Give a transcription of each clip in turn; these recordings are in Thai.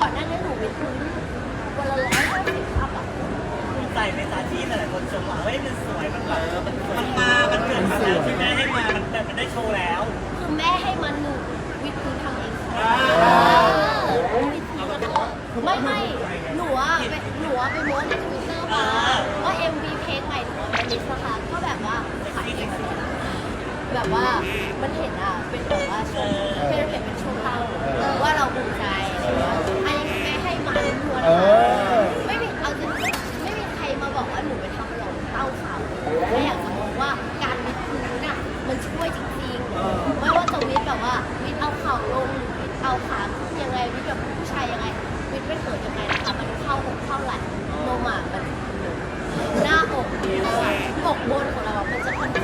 ก่อนหน้านี้หนูเป็นพื้นวันละร้อยห้าสิบอัพอะภูมิใจไหมจ๊ะที่หลายๆคนชมว่าเฮ้ยมันสวยมันแบบมันมา มันเกิดมาแล้วที่แม่ให้มา มันแบบมันได้โชว์แล้ว คือแม่ให้มันหนูวิทย์พื้นทำเองค่ะอ่าไม่ไม่หนูอะไปหนูอะไปโม้ในทวิตเตอร์มาว่า MV เพลงใหม่หนูอะเป็นลิสต์นะคะก็แบบว่าขายเองแบบว่ามันเห็นอะเป็นแบบว่าโชว์เป็น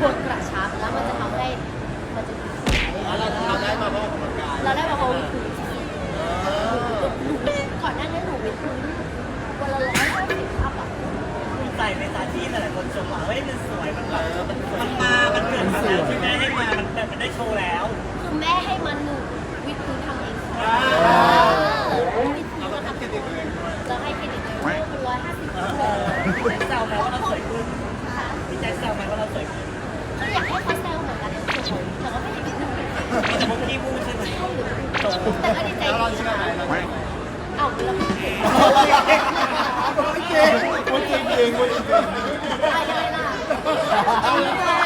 คอนโทรลกระชับแล้วมันจะทำให้มันจะเราเราได้มาเพราะออกกำลังกายเราได้มาเอาวิดพื้นก่อนหน้านี้หนูวิดพื้นวันละร้อยห้าสิบอัพอะภูมิใจไหมจ๊ะที่หลายๆคนชมว่าเฮ้ยมันสวยมันแบบมันมา มันเกิดมาแล้วที่แม่ให้มามันแบบมันได้โชว์แล้ว คือแม่ให้มันหนูวิทย์พื้นทำเองค่ะอ่าวิทย์พื้นเราทำเองเราให้เครดิตเลยว่ามันร้อยห้าสิบเออพี่แจ็คแซวไหมว่าเราสวย มีแต่พวกพี่พูดใช่ไหมใช่หรือแต่ก็ดีใจแล้วเราดีเชื่อไหมเราเชื่อไหมเอ้าเราไม่เก่งไม่จริงพูดจริงจริงพูดจริงอะไรล่ะเอาไม่ได้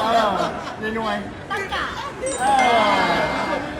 เออในหน่วยตั้งกะเออ